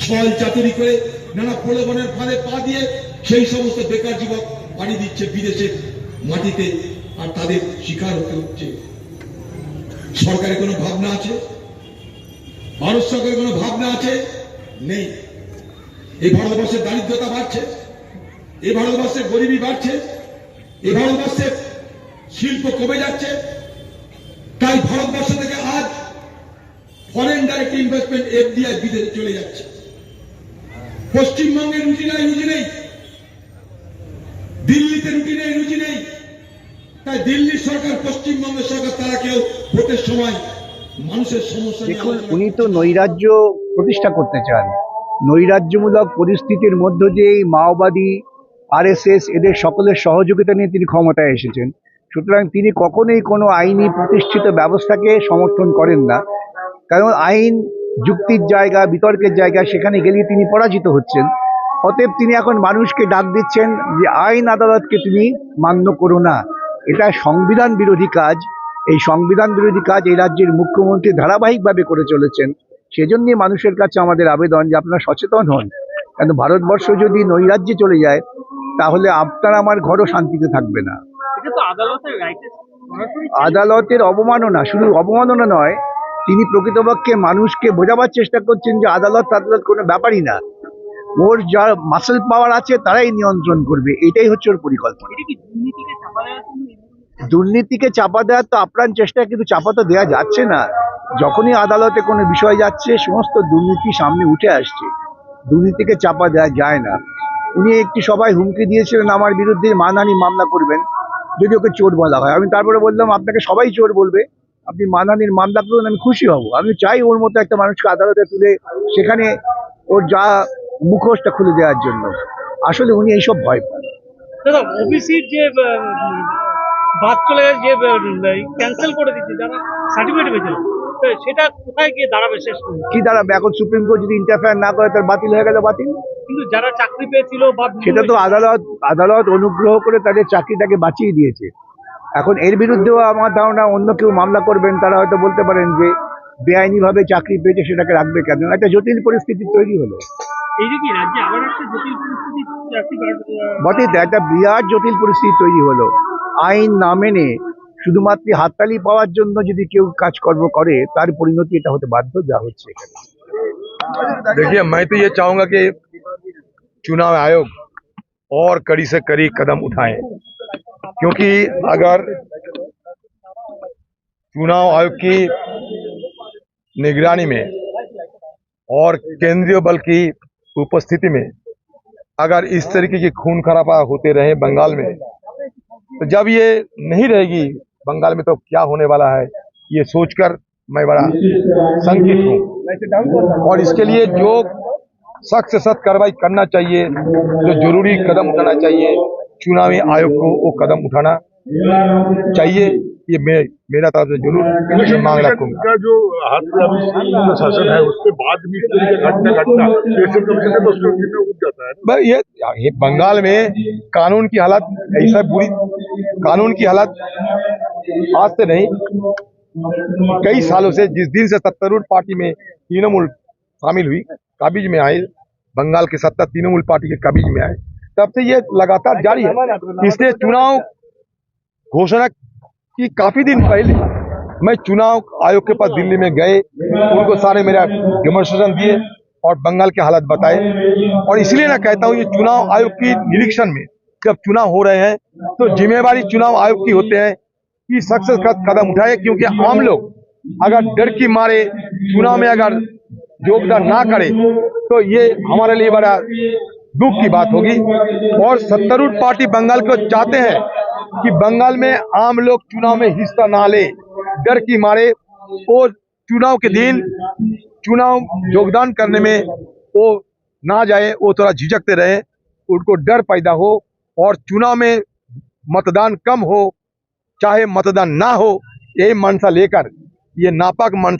ছল চাতুরি করে নানা প্রলোভনের ফাঁদে পা দিয়ে সেই সমস্ত বেকার যুবক পাড়ি দিচ্ছে বিদেশের মাটিতে আর তাদের শিকার হতে হচ্ছে। সরকারের কোনো ভাবনা আছে? ভারত সরকারের কোনো ভাবনা আছে? নেই। এই ভারতবর্ষের দারিদ্রতা বাড়ছে এই ভারতবর্ষের গরিবী বাড়ছে এই ভারতবর্ষের শিল্প কমে যাচ্ছে ইনভেস্টমেন্ট এফডিআই বিদেশে চলে যাচ্ছে। পশ্চিমবঙ্গে রুটি নাই রুজি নেই। দিল্লিতে রুটি নেই রুজি নেই। তাই দিল্লির সরকার পশ্চিমবঙ্গের সরকার তারা কেউ ভোটের সময় মানুষের সমস্যা দেখুন উনি তো। নৈরাজ্য প্রতিষ্ঠা করতে চান। নৈরাজ্যমূলক পরিস্থিতির মধ্য দিয়েই মাওবাদী আরএসএস এদের সকলের সহযোগিতা নিয়ে তিনি ক্ষমতায় এসেছেন। সুতরাং তিনি কখনোই কোনো আইনি প্রতিষ্ঠিত ব্যবস্থাকে সমর্থন করেন না। কারণ আইন যুক্তির জায়গা বিতর্কের জায়গা সেখানে গেলে তিনি পরাজিত হচ্ছেন। অতএব তিনি এখন মানুষকে ডাক দিচ্ছেন যে আইন আদালতকে তুমি মান্য করো না। এটা সংবিধান বিরোধী কাজ। এই সংবিধান বিরোধী কাজ এই রাজ্যের মুখ্যমন্ত্রী ধারাবাহিকভাবে করে চলেছেন। সেজন্যই মানুষের কাছে আমাদের আবেদন যে আপনারা সচেতন হন। কেন ভারতবর্ষ যদি নৈরাজ্যে চলে যায় তাহলে আপনার আমার ঘরও শান্তিতে থাকবে না। আদালতের অবমাননা শুধু অবমাননা নয় তিনি প্রকৃতপক্ষে মানুষকে বোঝাবার চেষ্টা করছেন যে আদালত আদালত কোনো ব্যাপারই না। ওর যা মাসেল পাওয়ার আছে তারাই নিয়ন্ত্রণ করবে। এটাই হচ্ছে ওর পরিকল্পনা। দুর্নীতিকে চাপা দেওয়ার তো আপ্রাণ চেষ্টা কিন্তু চাপা তো দেওয়া যাচ্ছে না। যখনই আদালতে কোনো বিষয় যাচ্ছে সমস্ত দুর্নীতি সামনে উঠে আসছে। দুর্নীতিকে চাপা দেওয়া যায় না। উনি একটি সবাই হুমকি দিয়েছিলেন আমার বিরুদ্ধে মানহানি মামলা করবেন। যদি ওকে চোর বলা হয়। আমি তারপরে বললাম আপনাকে সবাই চোর বলবে। আপনি মানহানির মামলা করুন আমি খুশি হব। আমি চাই ওর মতো একটা মানুষকে আদালতে তুলে সেখানে ওর যা মুখোশটা খুলে দেওয়ার জন্য। আসলে উনি এইসব ভয় পান। দাদা ওবিসির যে বাদ চলে যে ক্যান্সেল করে দিচ্ছে যারা সার্টিফিকেট পেয়েছিল সেটা কোথায় গিয়ে দাঁড়াবে শেষ কি দাঁড়াবে? এখন সুপ্রিম কোর্ট যদি ইন্টারফেয়ার না করে তার বাতিল হয়ে গেল বাতিল? কিন্তু যারা চাকরি পেয়েছিল সেটা তো আদালত আদালত অনুগ্রহ করে তাদের চাকরিটাকে বাঁচিয়ে দিয়েছে। এখন এর বিরুদ্ধেও আমার ধারণা অন্য কেউ মামলা করবেন তারা হয়তো বলতে পারেন যে বেআইনিভাবে চাকরি পেয়েছে সেটাকে রাখবে কেন একটা জটিল পরিস্থিতি তৈরি হলো এই যে কি রাজ্যে আবার একটা জটিল পরিস্থিতি চাকরি বাড়- আহ, বটে তো একটা বিরাট জটিল পরিস্থিতি তৈরি হলো আইন না মেনে শুধুমাত্র হাততালি পাওয়ার জন্য যদি কেউ কাজকর্ম করে তার পরিণতি এটা হতে বাধ্য যা হচ্ছে এখানে देखिए मैं तो ये चाहूंगा कि चुनाव आयोग और कड़ी से कड़ी कदम उठाए क्योंकि अगर चुनाव आयोग की निगरानी में और केंद्रीय बल की उपस्थिति में अगर इस तरीके की खून खराबा होते रहे बंगाल में तो जब ये नहीं रहेगी बंगाल में तो क्या होने वाला है, ये सोचकर मैं बड़ा संकित हूँ। और इसके लिए जो सख्त से सख्त कार्रवाई करना चाहिए, जो ज़रूरी कदम उठाना चाहिए चुनावी आयोग को वो कदम उठाना चाहिए। ये मे, मेरा तरफ़ से ज़रूर मांग रखूँगा। जो शासन है उसके बाद भी घटना तो है ये, ये बंगाल में कानून की हालत ऐसा बुरी कानून की हालत आज से नहीं कई सालों से जिस दिन से सत्तारूढ़ पार्टी में तृणमूल शामिल हुई काबिज में आए बंगाल के सत्ता तृणमूल पार्टी के काबिज में आए। तब से ये लगातार जारी है। इसलिए चुनाव घोषणा की काफ़ी दिन पहले मैं चुनाव आयोग के पास दिल्ली में गए उनको सारे मेरा डेमोन्स्ट्रेशन दिए और बंगाल के हालत बताए। और इसलिए मैं कहता हूँ ये चुनाव आयोग की निरीक्षण में जब चुनाव हो रहे हैं तो जिम्मेवारी चुनाव आयोग की होते हैं कि सख्त से सख्त कदम उठाए क्योंकि आम लोग अगर डर की मारे चुनाव में अगर योगदान ना करे तो ये हमारे लिए बड़ा दुख की बात होगी। और सत्तारूढ़ पार्टी बंगाल को चाहते हैं कि बंगाल में आम लोग चुनाव में हिस्सा ना ले, डर की मारे वो चुनाव के दिन चुनाव योगदान करने में वो ना जाए, वो थोड़ा झिझकते रहे, उनको डर पैदा हो और चुनाव में मतदान कम हो, चाहे मतदान ना हो, यही मनसा लेकर ये नापाक मन